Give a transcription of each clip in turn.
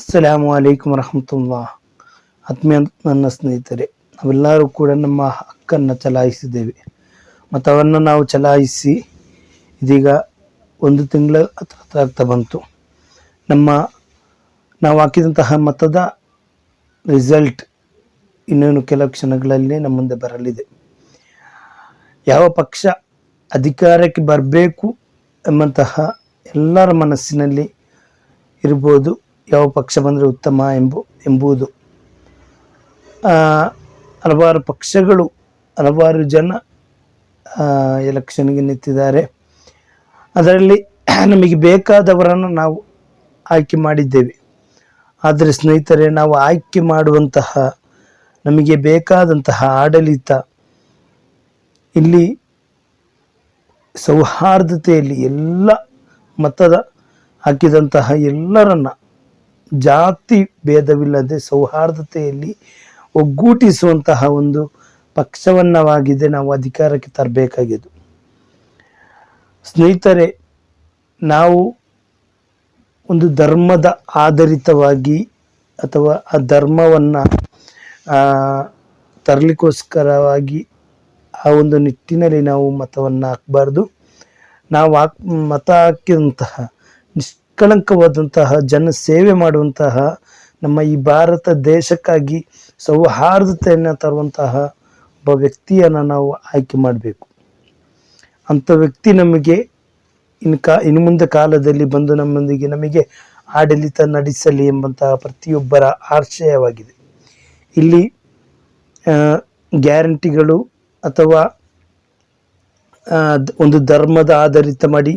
ಅಸ್ಸಲಾಮು ಅಲೈಕುಮ್ ರಹಮತುಲ್ಲಾ ಆತ್ಮೀಯ ನನ್ನ ಸ್ನೇಹಿತರೆ, ನಾವೆಲ್ಲರೂ ಕೂಡ ನಮ್ಮ ಹಕ್ಕನ್ನು ಚಲಾಯಿಸಿದ್ದೇವೆ. ಮತವನ್ನು ನಾವು ಚಲಾಯಿಸಿ ಇದೀಗ ಒಂದು ತಿಂಗಳ ಹತ್ರ ಹತ್ರ ಆಗ್ತಾ ಬಂತು. ನಮ್ಮ ನಾವು ಹಾಕಿದಂತಹ ಮತದ ರಿಸಲ್ಟ್ ಇನ್ನೇನು ಕೆಲವು ಕ್ಷಣಗಳಲ್ಲಿ ನಮ್ಮ ಮುಂದೆ ಬರಲಿದೆ. ಯಾವ ಪಕ್ಷ ಅಧಿಕಾರಕ್ಕೆ ಬರಬೇಕು ಎಂಬಂತಹ ಎಲ್ಲರ ಮನಸ್ಸಿನಲ್ಲಿ ಇರ್ಬೋದು. ಯಾವ ಪಕ್ಷ ಬಂದರೆ ಉತ್ತಮ ಎಂಬು, ಎಂಬುದು. ಹಲವಾರು ಪಕ್ಷಗಳು, ಹಲವಾರು ಜನ ಎಲೆಕ್ಷನ್ಗೆ ನಿಂತಿದ್ದಾರೆ. ಅದರಲ್ಲಿ ನಮಗೆ ಬೇಕಾದವರನ್ನು ನಾವು ಆಯ್ಕೆ ಮಾಡಿದ್ದೇವೆ. ಆದರೆ ಸ್ನೇಹಿತರೆ, ನಾವು ಆಯ್ಕೆ ಮಾಡುವಂತಹ, ನಮಗೆ ಬೇಕಾದಂತಹ ಆಡಳಿತ ಇಲ್ಲಿ ಸೌಹಾರ್ದತೆಯಲ್ಲಿ ಎಲ್ಲ ಮತದ ಹಾಕಿದಂತಹ ಎಲ್ಲರನ್ನ ಜಾತಿ ಭೇದವಿಲ್ಲದೆ ಸೌಹಾರ್ದತೆಯಲ್ಲಿ ಒಗ್ಗೂಟಿಸುವಂತಹ ಒಂದು ಪಕ್ಷವನ್ನವಾಗಿದೆ ನಾವು ಅಧಿಕಾರಕ್ಕೆ ತರಬೇಕಾಗಿದ್ದು. ಸ್ನೇಹಿತರೆ, ನಾವು ಒಂದು ಧರ್ಮದ ಆಧಾರಿತವಾಗಿ ಅಥವಾ ಆ ಧರ್ಮವನ್ನು ತರಲಿಕ್ಕೋಸ್ಕರವಾಗಿ ಆ ಒಂದು ನಿಟ್ಟಿನಲ್ಲಿ ನಾವು ಮತವನ್ನು ಹಾಕಬಾರ್ದು. ನಾವು ಹಾಕ್, ಮತ ಹಾಕಿದಂತಹ ನಿಷ್ಕಳಂಕವಾದಂತಹ ಜನ ಸೇವೆ ಮಾಡುವಂತಹ ನಮ್ಮ ಈ ಭಾರತ ದೇಶಕ್ಕಾಗಿ ಸೌಹಾರ್ದತೆಯನ್ನು ತರುವಂತಹ ಒಬ್ಬ ವ್ಯಕ್ತಿಯನ್ನು ನಾವು ಆಯ್ಕೆ ಮಾಡಬೇಕು. ಅಂಥ ವ್ಯಕ್ತಿ ನಮಗೆ ಇನ್ನು ಕಾ ಇನ್ನು ಮುಂದೆ ಕಾಲದಲ್ಲಿ ಬಂದು ನಮ್ಮೊಂದಿಗೆ ನಮಗೆ ಆಡಳಿತ ನಡೆಸಲಿ ಎಂಬಂತಹ ಪ್ರತಿಯೊಬ್ಬರ ಆಶಯವಾಗಿದೆ. ಇಲ್ಲಿ ಗ್ಯಾರಂಟಿಗಳು ಅಥವಾ ಒಂದು ಧರ್ಮದ ಆಧಾರಿತ ಮಾಡಿ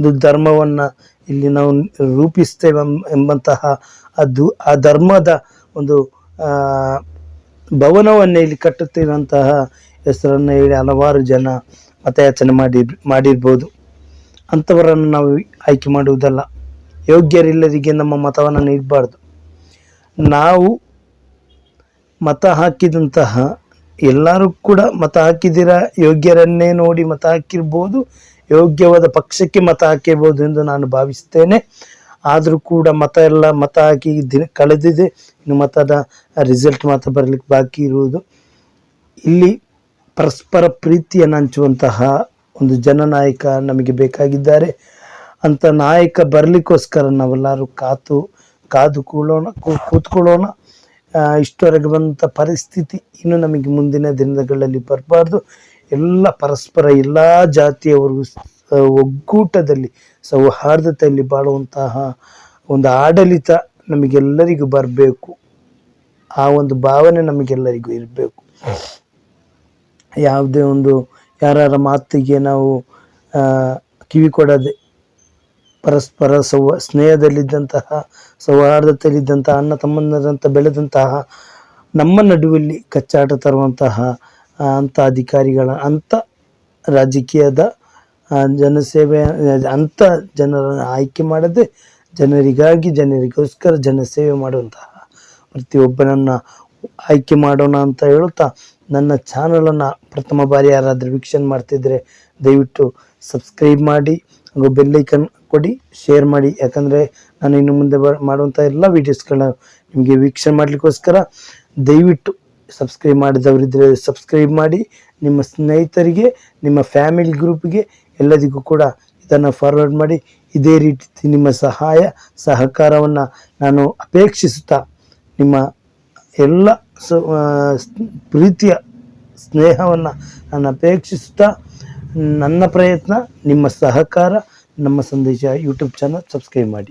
ಒಂದು ಧರ್ಮವನ್ನು ಇಲ್ಲಿ ನಾವು ರೂಪಿಸ್ತೇವೆ ಎಂಬ- ಎಂಬಂತಹ ಅದು ಆ ಧರ್ಮದ ಒಂದು ಭವನವನ್ನು ಇಲ್ಲಿ ಕಟ್ಟುತ್ತಿರುವಂತಹ ಹೆಸರನ್ನು ಹೇಳಿ ಹಲವಾರು ಜನ ಮತಯಾಚನೆ ಮಾಡಿ, ಮಾಡಿರ್ಬೋದು. ಅಂಥವರನ್ನು ನಾವು ಆಯ್ಕೆ ಮಾಡುವುದಲ್ಲ. ಯೋಗ್ಯರಿಲ್ಲರಿಗೆ ನಮ್ಮ ಮತವನ್ನು ನೀಡಬಾರ್ದು. ನಾವು ಮತ ಹಾಕಿದಂತಹ ಎಲ್ಲರೂ ಕೂಡ ಮತ ಹಾಕಿದಿರ ಯೋಗ್ಯರನ್ನೇ ನೋಡಿ ಮತ ಹಾಕಿರ್ಬೋದು. ಯೋಗ್ಯವಾದ ಪಕ್ಷಕ್ಕೆ ಮತ ಹಾಕಿರ್ಬೋದು ಎಂದು ನಾನು ಭಾವಿಸ್ತೇನೆ. ಆದರೂ ಕೂಡ ಮತ ಎಲ್ಲ ಮತ ಹಾಕಿ ದಿನ ಕಳೆದಿದೆ. ಇನ್ನು ಮತದ ರಿಸಲ್ಟ್ ಮಾತ್ರ ಬರಲಿಕ್ಕೆ ಬಾಕಿ ಇರುವುದು. ಇಲ್ಲಿ ಪರಸ್ಪರ ಪ್ರೀತಿಯನ್ನು ಹಂಚುವಂತಹ ಒಂದು ಜನನಾಯಕ ನಮಗೆ ಬೇಕಾಗಿದ್ದಾರೆ. ಅಂತ ನಾಯಕ ಬರಲಿಕ್ಕೋಸ್ಕರ ನಾವೆಲ್ಲರೂ ಕಾತು, ಕಾದು ಕೂಳೋಣ ಕೂತ್ಕೊಳ್ಳೋಣ. ಇಷ್ಟವರೆಗೆ ಬಂದಂಥ ಪರಿಸ್ಥಿತಿ ಇನ್ನು ನಮಗೆ ಮುಂದಿನ ದಿನಗಳಲ್ಲಿ ಬರಬಾರ್ದು. ಎಲ್ಲ ಪರಸ್ಪರ ಎಲ್ಲ ಜಾತಿಯವರು ಒಗ್ಗೂಟದಲ್ಲಿ, ಸೌಹಾರ್ದತೆಯಲ್ಲಿ ಬಾಳುವಂತಹ ಒಂದು ಆಡಳಿತ ನಮಗೆಲ್ಲರಿಗೂ ಬರಬೇಕು. ಆ ಒಂದು ಭಾವನೆ ನಮಗೆಲ್ಲರಿಗೂ ಇರಬೇಕು. ಯಾವುದೇ ಒಂದು ಯಾರ ಮಾತಿಗೆ ನಾವು ಕಿವಿ ಕೊಡದೆ, ಪರಸ್ಪರ ಸೌ, ಸ್ನೇಹದಲ್ಲಿದ್ದಂತಹ, ಸೌಹಾರ್ದತೆಯಲ್ಲಿದ್ದಂತಹ, ಅಣ್ಣ ತಮ್ಮಂದರಂತ ಬೆಳೆದಂತಹ, ನಮ್ಮ ನಡುವಲ್ಲಿ ಕಚ್ಚಾಟ ತರುವಂತಹ ಅಂಥ ಅಧಿಕಾರಿಗಳ ಅಂಥ ರಾಜಕೀಯದ ಜನಸೇವೆ ಅಂಥ ಜನರನ್ನು ಆಯ್ಕೆ ಮಾಡದೆ ಜನರಿಗಾಗಿ ಜನರಿಗೋಸ್ಕರ ಜನಸೇವೆ ಮಾಡುವಂತಹ ಪ್ರತಿಯೊಬ್ಬನನ್ನು ಆಯ್ಕೆ ಮಾಡೋಣ ಅಂತ ಹೇಳುತ್ತಾ ನನ್ನ ಚಾನಲನ್ನು ಪ್ರಥಮ ಬಾರಿ ಯಾರಾದರೂ ವೀಕ್ಷಣೆ ಮಾಡ್ತಿದ್ರೆ ದಯವಿಟ್ಟು ಸಬ್ಸ್ಕ್ರೈಬ್ ಮಾಡಿ, ಹಾಗೂ ಬೆಲ್ಲೈಕನ್ ಕೊಡಿ, ಶೇರ್ ಮಾಡಿ. ಯಾಕಂದರೆ ನಾನು ಇನ್ನು ಮುಂದೆ ಬ ಮಾಡುವಂಥ ಎಲ್ಲ ವೀಡಿಯೋಸ್ಗಳನ್ನ ನಿಮಗೆ ವೀಕ್ಷಣೆ ಮಾಡಲಿಕ್ಕೋಸ್ಕರ ದಯವಿಟ್ಟು ಸಬ್ಸ್ಕ್ರೈಬ್ ಮಾಡಿದವರಿದ್ದರೆ ಸಬ್ಸ್ಕ್ರೈಬ್ ಮಾಡಿ, ನಿಮ್ಮ ಸ್ನೇಹಿತರಿಗೆ, ನಿಮ್ಮ ಫ್ಯಾಮಿಲಿ ಗ್ರೂಪ್ಗೆ ಎಲ್ಲದಕ್ಕೂ ಕೂಡ ಇದನ್ನು ಫಾರ್ವರ್ಡ್ ಮಾಡಿ. ಇದೇ ರೀತಿ ನಿಮ್ಮ ಸಹಾಯ, ಸಹಕಾರವನ್ನು ನಾನು ಅಪೇಕ್ಷಿಸುತ್ತಾ, ನಿಮ್ಮ ಎಲ್ಲ ಸ ಪ್ರೀತಿಯ ಸ್ನೇಹವನ್ನು ನಾನು ಅಪೇಕ್ಷಿಸುತ್ತಾ, ನನ್ನ ಪ್ರಯತ್ನ, ನಿಮ್ಮ ಸಹಕಾರ, ನಮ್ಮ ಸಂದೇಶ ಯೂಟ್ಯೂಬ್ ಚಾನಲ್ ಸಬ್ಸ್ಕ್ರೈಬ್ ಮಾಡಿ.